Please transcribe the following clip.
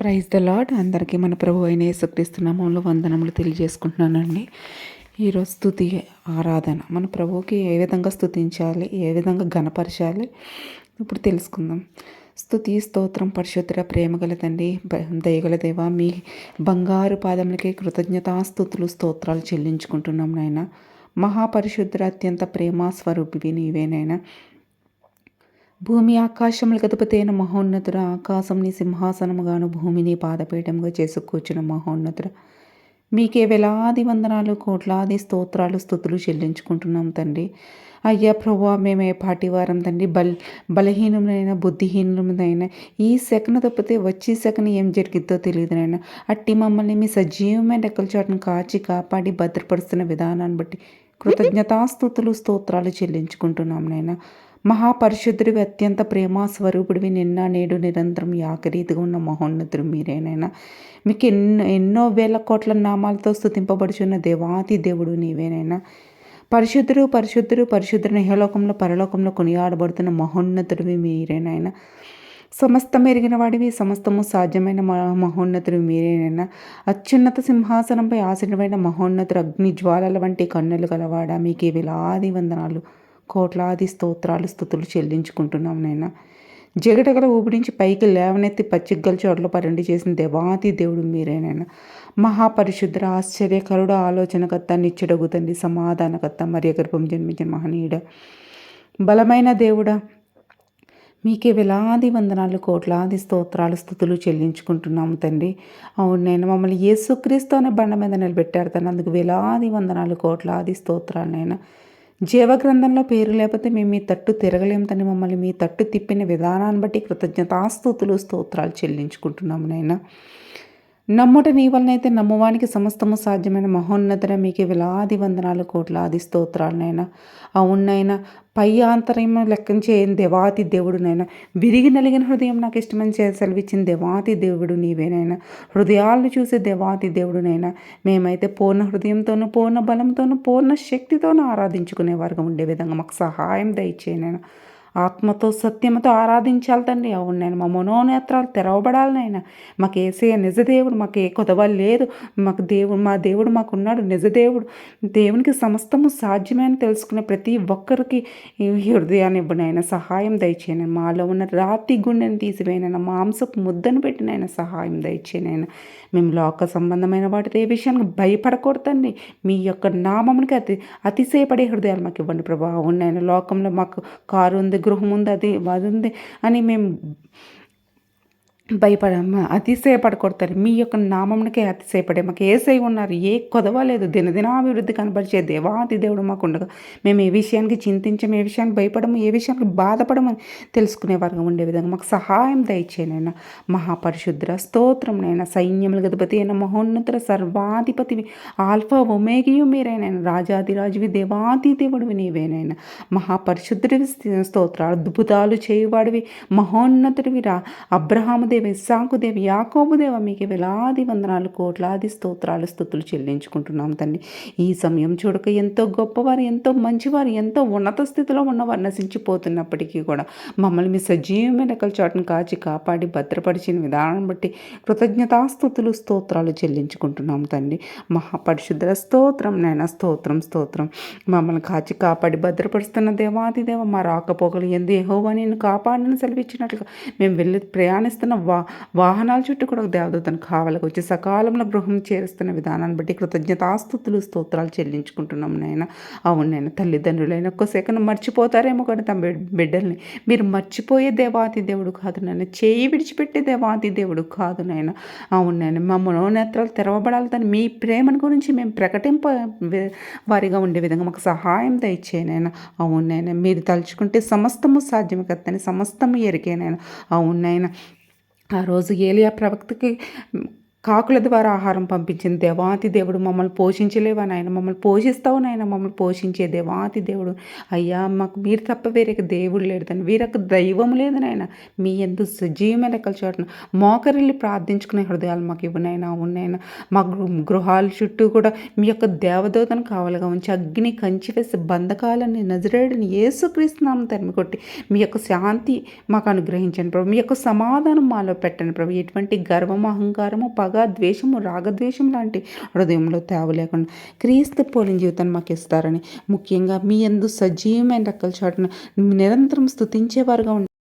Praise the lord అందరికీ మన ప్రభు అయిన యేసుక్రీస్తు నామంలో వందనములు తెలియజేసుకుంటున్నానండి. ఈరోజు స్థుతి ఆరాధన. మన ప్రభువుకి ఏ విధంగా స్థుతించాలి ఏ విధంగా గణపరచాలి ఇప్పుడు తెలుసుకుందాం. స్థుతి స్తోత్రం పరిశుద్ధ ప్రేమగల తండ్రి దయగల దేవ మీ బంగారు పాదములకి కృతజ్ఞతాస్తుతులు స్తోత్రాలు చెల్లించుకుంటున్నాం నాయన. మహాపరిశుద్ధ అత్యంత ప్రేమ స్వరూపివి నీవేనైనా భూమి ఆకాశములు గదుపతైన మహోన్నతుడ ఆకాశంని సింహాసనముగాను భూమిని పాదపీఠముగా చేసి కూర్చున్న మహోన్నతుడ. మీకే వేలాది వందనాలు కోట్లాది స్తోత్రాలు స్థుతులు చెల్లించుకుంటున్నాం తండ్రి. అయ్యా ప్రభా మేము ఏ తండ్రి? బల్ బలహీనమైన బుద్ధిహీనములైన ఈ సెకను తప్పితే వచ్చే సెకను ఏం జరిగిద్దో తెలియదు నాయన. అట్టి మమ్మల్ని మీ సజీవమైన రెక్కల చాటును కాచి కాపాడి భద్రపరుస్తున్న విధానాన్ని బట్టి కృతజ్ఞతాస్థుతులు స్తోత్రాలు చెల్లించుకుంటున్నాం నాయన. మహాపరిశుద్ధుడివి అత్యంత ప్రేమ స్వరూపుడివి. నిన్న నేడు నిరంతరం యాకరీతిగా ఉన్న మహోన్నతుడు మీరేనైనా. మీకు ఎన్నో ఎన్నో వేల కోట్ల నామాలతో స్థుతింపబడుచున్న దేవాతి దేవుడు నీవేనైనా. పరిశుద్ధుడు పరిశుద్ధుడు పరిశుద్ధుడు నేహలోకంలో పరలోకంలో కొనియాడబడుతున్న మహోన్నతుడివి మీరేనైనా. సమస్తం ఎరిగిన వాడివి సమస్తము సాధ్యమైన మహోన్నతుడు మీరేనైనా. అత్యున్నత సింహాసనంపై ఆసీనమైన మహోన్నతుడు అగ్ని జ్వాలల వంటి కన్నులు గలవాడా? మీకు వేలాది వందనాలు. కోట్లాది స్తోత్రాలు స్థుతులు చెల్లించుకుంటున్నాం నైనా జగటగల ఊపిడించి పైకి లేవనెత్తి పచ్చిగ్గల చోట్ల పరండి చేసిన దేవాతి దేవుడు మీరేనైనా మహాపరిశుద్ధ ఆశ్చర్యకరుడు ఆలోచనకర్త నిత్యుడగు తండ్రి సమాధానకర్త మరియ గర్భం జన్మించిన మహనీయుడ. బలమైన దేవుడా మీకే వేలాది వందనాలు కోట్లాది స్తోత్రాలు స్థుతులు చెల్లించుకుంటున్నాము తండ్రి. అవును నేను మమ్మల్ని యేసుక్రీస్తు అనే బండ మీద నిలబెట్టారు తను అందుకు వేలాది వందనాలు కోట్లాది స్తోత్రాలు నేను జీవగ్రంథంలో పేరు లేకపోతే మేము మీ తట్టు తిరగలేం తని మమ్మల్ని మీ తట్టు తిప్పిన విధానాన్ని బట్టి కృతజ్ఞతాస్తుతులు స్తోత్రాలు చెల్లించుకుంటున్నాము నైనా నమ్ముట నీ వలనైతే నమ్మువానికి సమస్తము సాధ్యమైన మహోన్నతర మీకు వేలాది వందనాలు కోట్లాది స్తోత్రాలనైనా. అవునైనా పై ఆంతర్యం లెక్కించే చేయని దేవాతి దేవుడునైనా. విరిగి నలిగిన హృదయం నాకు ఇష్టమని చే సెలవిచ్చిన దేవాతి దేవుడు నీవేనైనా. హృదయాలను చూసే దేవాతి దేవుడునైనా. మేమైతే పూర్ణ హృదయంతోనూ పూర్ణ బలంతోనూ పూర్ణ శక్తితోనూ ఆరాధించుకునే వారుగా ఉండే విధంగా మాకు సహాయం దయచేయనైనా. ఆత్మతో సత్యమతో ఆరాధించాలి తండ్రి. అవును నేను మా మనోనేత్రాలు తెరవబడాలి నాయన. మాకు ఏసే నిజదేవుడు మాకు ఏ కొదవ లేదు. మాకు దేవుడు మా దేవుడు మాకున్నాడు నిజదేవుడు. దేవునికి సమస్తము సాధ్యమే అని తెలుసుకునే ప్రతి ఒక్కరికి హృదయాన్ని ఇవ్వనైనా సహాయం దయచేయను మాలో ఉన్న రాతి గుండెని తీసివేయనైనా మాంసపు ముద్దను పెట్టినైనా సహాయం దయచేయనైనా మేము లోక సంబంధమైన వాటితో ఏ విషయానికి భయపడకూడదండి మీ యొక్క నామమునికి అతి అతిశయపడే హృదయాలు మాకు ఇవ్వండి ప్రభా. అవునైనా లోకంలో మాకు కారు ఉంది గృహం ఉంది అది అది ఉంది అని మేము భయపడ అతిశయపడకూడతారు మీ యొక్క నామమునకే అతిశయపడే మాకు ఏసై ఉన్నారు ఏ కొదవ లేదు. దినదినాభివృద్ధి కనపరిచే దేవాది దేవుడు మాకు ఉండగా మేము ఏ విషయానికి చింతించము ఏ విషయానికి భయపడము ఏ విషయానికి బాధపడము తెలుసుకునే వారుగా ఉండే విధంగా మాకు సహాయం దయచేనైనా మహాపరిశుద్ర స్తోత్రంనైనా సైన్యముల గతిపతి అయిన మహోన్నతుల సర్వాధిపతివి ఆల్ఫా ఒమేగియు మీరేనైనా రాజాదిరాజువి దేవాది దేవుడివి నీవేనైనా మహాపరిశుద్రవి స్తోత్ర అద్భుతాలు చేయువాడివి మహోన్నతుడివి రా అబ్రహాము దేవి ఇస్సాకు దేవి మీకు వేలాది వందనాలు కోట్లాది స్తోత్రాలు స్థుతులు చెల్లించుకుంటున్నాం తండ్రి ఈ సమయం చూడక ఎంతో గొప్పవారు ఎంతో మంచివారు ఎంతో ఉన్నత స్థితిలో ఉన్నవారు నశించిపోతున్నప్పటికీ కూడా మమ్మల్ని మీ సజీవమైన కల కాచి కాపాడి భద్రపరిచిన విధానం బట్టి కృతజ్ఞతాస్థుతులు స్తోత్రాలు చెల్లించుకుంటున్నాం తండ్రి మహాపరిశుద్ధ స్తోత్రం నైనా స్తోత్రం స్తోత్రం. మమ్మల్ని కాచి కాపాడి భద్రపరుస్తున్న దేవాది దేవ మా రాకపోకలు ఎందు ఏహోవా నేను కాపాడని సెలవిచ్చినట్లుగా మేము వెళ్ళి ప్రయాణిస్తున్న వా వాహనాల చుట్టూ కూడా ఒక దేవదూతను కావాలకు వచ్చి సకాలంలో గృహం చేరుస్తున్న విధానాన్ని బట్టి కృతజ్ఞతాస్తుతులు స్తోత్రాలు చెల్లించుకుంటున్నాం నాయన. అవును నాయన తల్లిదండ్రులైన ఒక్క సెకండ్ మర్చిపోతారేమో కానీ తమ బిడ్డల్ని. మీరు మర్చిపోయే దేవాతి దేవుడు కాదు నాయన. చేయి విడిచిపెట్టే దేవాతి దేవుడు కాదు నాయన. అవును నాయన మా మనోనేత్రాలు తెరవబడాలి తను మీ ప్రేమను గురించి మేము ప్రకటింప వారిగా ఉండే విధంగా మాకు సహాయం దయచేయనైనా అవును నాయన మీరు తలుచుకుంటే సమస్తము సాధ్యమే కదని సమస్తము ఎరికేనైనా అవును నాయన ఆ రోజు ఏలియా ప్రవక్తకి కాకుల ద్వారా ఆహారం పంపించిన దేవాతి దేవుడు మమ్మల్ని పోషించలేవా నాయన? మమ్మల్ని పోషిస్తావు నాయన? మమ్మల్ని పోషించే దేవాతి దేవుడు. అయ్యా మాకు మీరు తప్ప వేరే దేవుడు లేడు తండ్రి వీరొక దైవం లేదు నాయన. మీ ఎందు సజీవమైన లెక్కల చోటున. మోకరిల్లి ప్రార్థించుకునే హృదయాలు మాకు ఇవ్వనైనా ఉన్నాయన మా గృహాల చుట్టూ కూడా మీ యొక్క దేవదూతను కావాలిగా ఉంచి అగ్ని కంచి వేసి బంధకాలని నజరేడిని ఏసుక్రీస్తున్నాము తరిమి కొట్టి మీ యొక్క శాంతి మాకు అనుగ్రహించండి ప్రభు. మీ యొక్క సమాధానం మాలో పెట్టండి ప్రభు. ఎటువంటి గర్వము అహంకారము పగ ద్వేషము రాగద్వేషం లాంటి హృదయంలో తేవ లేకుండా క్రీస్తు పోలిన జీవితాన్ని మాకు ఇస్తారని. ముఖ్యంగా మీ ఎందు సజీవమైన రెక్కల చాటును నిరంతరం స్థుతించేవారుగా ఉండి